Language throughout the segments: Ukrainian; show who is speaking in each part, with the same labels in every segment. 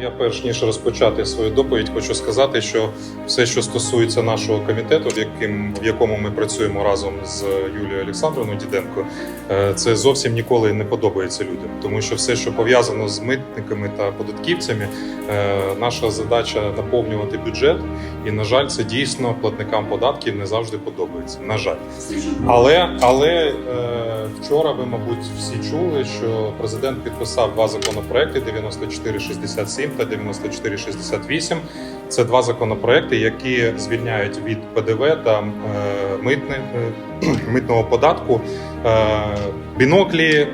Speaker 1: Я перш ніж розпочати свою доповідь, хочу сказати, що все, що стосується нашого комітету, в яким в якому ми працюємо разом з Юлією Олександровною Діденко, е, це зовсім ніколи не подобається людям, тому що все, що пов'язано з митниками та податківцями, е, наша задача наповнювати бюджет, і на жаль, це дійсно платникам податків не завжди подобається. На жаль. Але але е, вчора ви, мабуть, всі чули, що президент підписав два законопроекти: 9467 та 9468. Це два законопроекти, які звільняють від ПДВ та е, е, митного податку е, біноклі.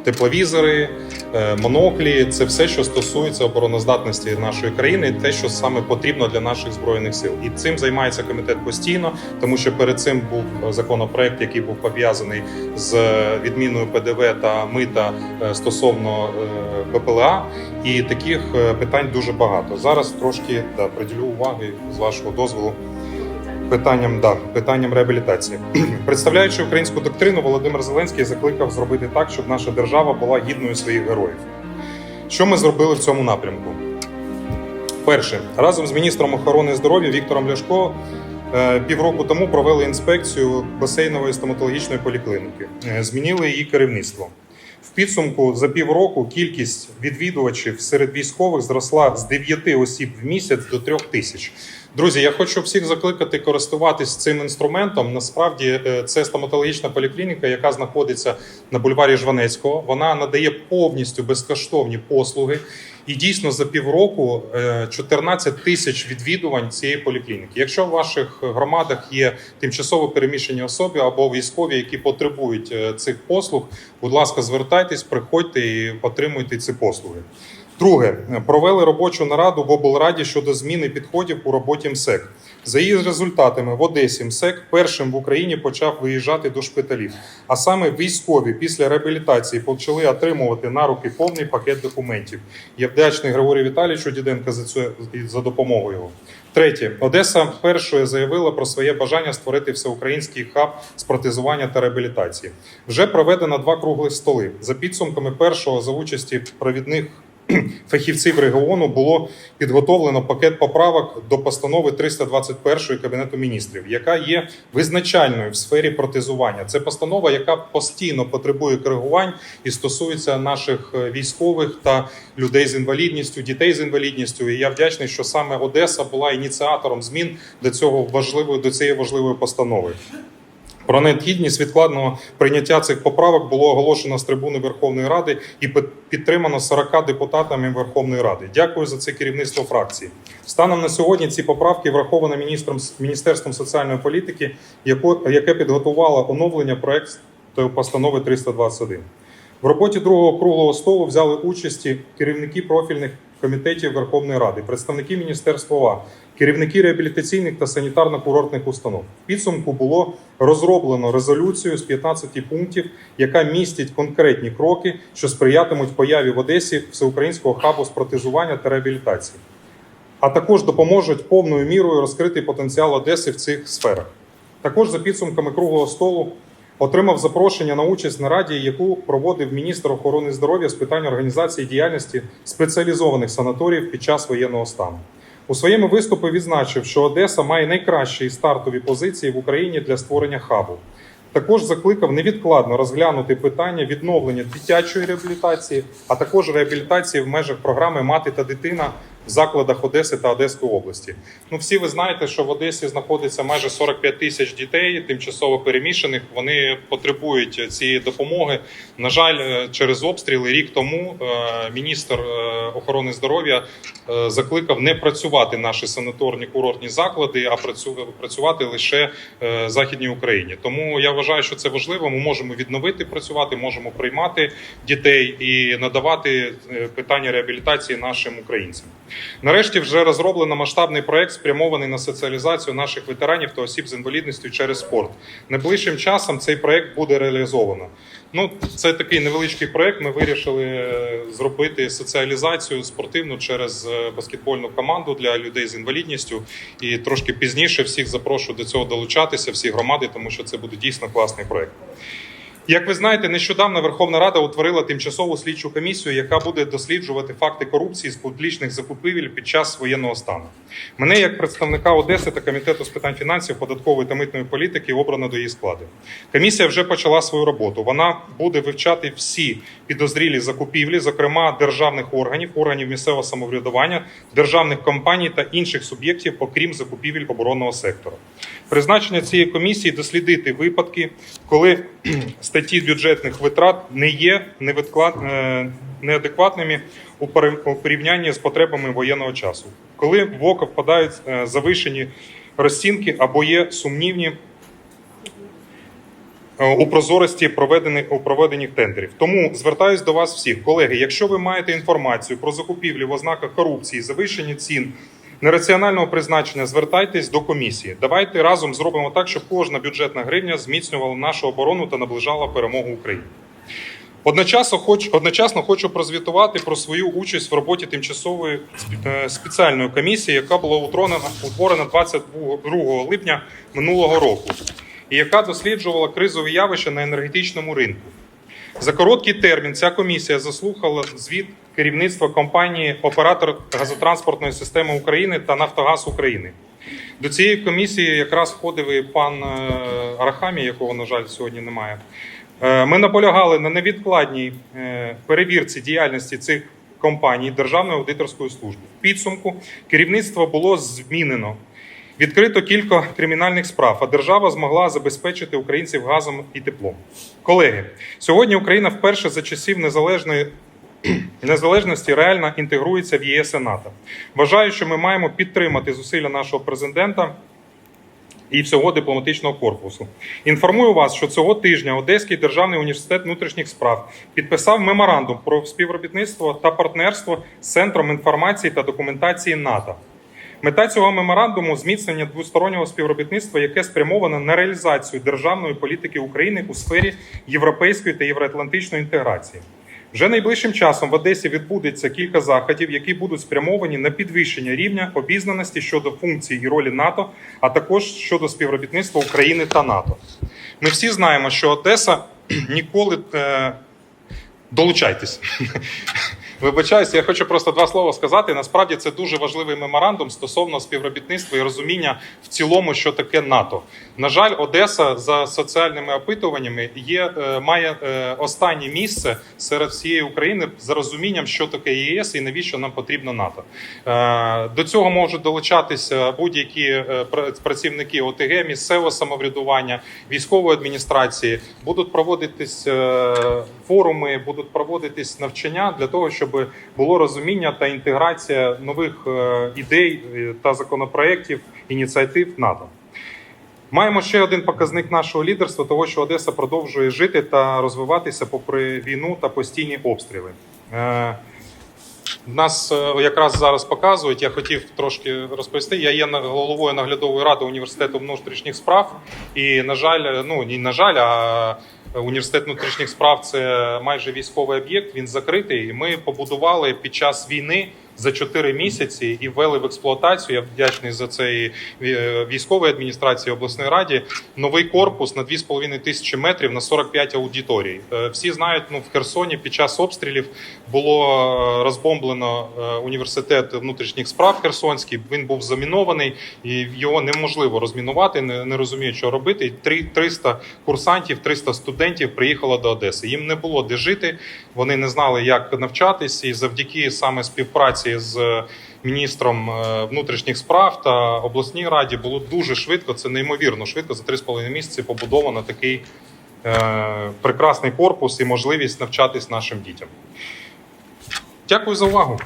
Speaker 1: Е, Тепловізори, е, моноклі це все, що стосується обороноздатності нашої країни, те, що саме потрібно для наших збройних сил, і цим займається комітет постійно, тому що перед цим був законопроект, який був пов'язаний з відміною ПДВ та мита е, стосовно е, БПЛА, і таких е, питань дуже багато. Зараз трошки да, приділю уваги з вашого дозволу питанням да, питанням реабілітації. Представляючи українську доктрину, Володимир Зеленський закликав зробити так, щоб наша держава була гідною своїх героїв. Що ми зробили в цьому напрямку? Перше, разом з міністром охорони здоров'я Віктором Ляшко е, півроку тому провели інспекцію басейнової стоматологічної поліклініки. Е, Змінили її керівництво. В підсумку за півроку кількість відвідувачів серед військових зросла з 9 осіб в місяць до 3 тисяч. Друзі, я хочу всіх закликати користуватись цим інструментом. Насправді е, це стоматологічна поліклініка, яка знаходиться на бульварі Жванецького. Вона надає повністю безкоштовні послуги. І дійсно за півроку е, 14 тисяч відвідувань цієї поліклініки. Якщо в ваших громадах є тимчасово переміщені особи або військові, які потребують е, цих послуг, будь ласка, звертайтесь, приходьте і отримуйте ці послуги. Друге, провели робочу нараду в облраді щодо зміни підходів у роботі МСЕК. За її результатами в Одесі МСЕК першим в Україні почав виїжджати до шпиталів. А саме військові після реабілітації почали отримувати на руки повний пакет документів. Я вдячний Григорію Віталійовичу Діденка за це за допомогу його. Третє, Одеса першою заявила про своє бажання створити всеукраїнський хаб з протезування та реабілітації. Вже проведено два круглих столи. За підсумками першого за участі провідних фахівців регіону було підготовлено пакет поправок до постанови 321 Кабінету міністрів, яка є визначальною в сфері протезування. Це постанова, яка постійно потребує коригувань і стосується наших е, військових та людей з інвалідністю, дітей з інвалідністю. І я вдячний, що саме Одеса була ініціатором змін до цього важливої до цієї важливої постанови. Про необхідність відкладного прийняття цих поправок було оголошено з трибуни Верховної Ради і під- підтримано 40 депутатами Верховної Ради. Дякую за це керівництво фракції. Станом на сьогодні ці поправки враховані міністром міністерством соціальної політики, яке підготувало оновлення проекту постанови 321. В роботі другого круглого столу взяли участі керівники профільних комітетів Верховної Ради, представники Міністерства керівники реабілітаційних та санітарно-курортних установ. В підсумку було розроблено резолюцію з 15 пунктів, яка містить конкретні кроки, що сприятимуть появі в Одесі всеукраїнського хабу з протезування та реабілітації, а також допоможуть повною мірою розкрити потенціал Одеси в цих сферах. Також за підсумками круглого столу отримав запрошення на участь на раді, яку проводив міністр охорони здоров'я з питань організації діяльності спеціалізованих санаторіїв під час воєнного стану. У своєму виступі відзначив, що Одеса має найкращі стартові позиції в Україні для створення хабу. Також закликав невідкладно розглянути питання відновлення дитячої реабілітації, а також реабілітації в межах програми Мати та дитина закладах Одеси та Одеської області. Ну, всі ви знаєте, що в Одесі знаходиться майже 45 тисяч дітей, тимчасово переміщених. Вони потребують цієї допомоги. На жаль, е, через обстріли рік тому е, міністр е, охорони здоров'я закликав не працювати наші санаторні курортні заклади, а працю- працювати лише західній Україні. Тому я вважаю, що це важливо. Ми можемо відновити працювати, можемо приймати дітей і надавати питання реабілітації нашим українцям. Нарешті вже розроблено масштабний проект, спрямований на соціалізацію наших ветеранів та осіб з інвалідністю через спорт. Найближчим часом цей проект буде реалізовано. Ну, це такий невеличкий проект. Ми вирішили е, зробити соціалізацію спортивну через е, баскетбольну команду для людей з інвалідністю. І трошки пізніше всіх запрошую до цього долучатися, всі громади, тому що це буде дійсно класний проект. Як ви знаєте, нещодавно Верховна Рада утворила тимчасову слідчу комісію, яка буде досліджувати факти корупції з публічних закупівель під час воєнного стану. Мене, як представника Одеси та комітету з питань фінансів, податкової та митної політики, обрано до її складу. Комісія вже почала свою роботу. Вона буде вивчати всі підозрілі закупівлі, зокрема державних органів, органів місцевого самоврядування, державних компаній та інших суб'єктів, окрім закупівель оборонного сектору. Призначення цієї комісії дослідити випадки, коли статті бюджетних витрат не є е, неадекватними у порівнянні з потребами воєнного часу, коли в око впадають е, завишені розцінки або є сумнівні е, у прозорості проведених у проведених тендерів. Тому звертаюсь до вас всіх, колеги. Якщо ви маєте інформацію про закупівлі в ознаках корупції, завищення цін. Нераціонального призначення звертайтесь до комісії. Давайте разом зробимо так, щоб кожна бюджетна гривня зміцнювала нашу оборону та наближала перемогу України. Одночасно, хоч, одночасно хочу прозвітувати про свою участь в роботі тимчасової е, спеціальної комісії, яка була утворена, утворена 22 липня минулого року, і яка досліджувала кризові явища на енергетичному ринку. За короткий термін ця комісія заслухала звіт керівництва компанії Оператор газотранспортної системи України та Нафтогаз України. До цієї комісії якраз входив і пан е, Арахамі, якого, на жаль, сьогодні немає. Е, Ми наполягали на невідкладній е, перевірці діяльності цих компаній Державної аудиторської служби. В підсумку керівництво було змінено. Відкрито кілька кримінальних справ, а держава змогла забезпечити українців газом і теплом. Колеги, сьогодні Україна вперше за часів незалежної незалежності реально інтегрується в ЄС і НАТО. Вважаю, що ми маємо підтримати зусилля нашого президента і всього дипломатичного корпусу. Інформую вас, що цього тижня Одеський державний університет внутрішніх справ підписав меморандум про співробітництво та партнерство з Центром інформації та документації НАТО. Мета цього меморандуму зміцнення двостороннього співробітництва, яке спрямоване на реалізацію державної політики України у сфері європейської та євроатлантичної інтеграції. Вже найближчим часом в Одесі відбудеться кілька заходів, які будуть спрямовані на підвищення рівня обізнаності щодо функцій і ролі НАТО, а також щодо співробітництва України та НАТО. Ми всі знаємо, що Одеса ніколи е, долучайтесь. Вибачаюсь, я хочу просто два слова сказати. Насправді це дуже важливий меморандум стосовно співробітництва і розуміння в цілому, що таке НАТО. На жаль, Одеса за соціальними опитуваннями є, е, має е, останнє місце серед всієї України за розумінням, що таке ЄС і навіщо нам потрібно НАТО. Е, До цього можуть долучатися будь-які працівники ОТГ, місцевого самоврядування, військової адміністрації. Будуть проводитись форуми, будуть проводитись навчання для того, щоб було розуміння та інтеграція нових е, ідей е, та законопроєктів, ініціатив НАТО. Маємо ще один показник нашого лідерства, того, що Одеса продовжує жити та розвиватися попри війну та постійні обстріли. Е, Нас якраз зараз показують. Я хотів трошки розповісти. Я є головою наглядової ради університету внутрішніх справ, і на жаль, ну не на жаль, а університет внутрішніх справ це майже військовий об'єкт. Він закритий. Ми побудували під час війни за 4 місяці і ввели в експлуатацію. Я вдячний за це е, військовій адміністрації обласної раді. Новий корпус на 2,5 тисячі метрів на 45 аудиторій. Е, Всі знають, ну в Херсоні під час обстрілів було е, розбомблено університет внутрішніх справ Херсонський. Він був замінований, і його неможливо розмінувати. Не, не розуміють, що робити. І три- 300 курсантів, 300 студентів приїхало до Одеси. Їм не було де жити. Вони не знали, як навчатись, і завдяки саме співпраці з міністром е, внутрішніх справ та обласній раді було дуже швидко. Це неймовірно швидко. За 3,5 місяці побудовано такий е, прекрасний корпус і можливість навчатись нашим дітям. Дякую за увагу.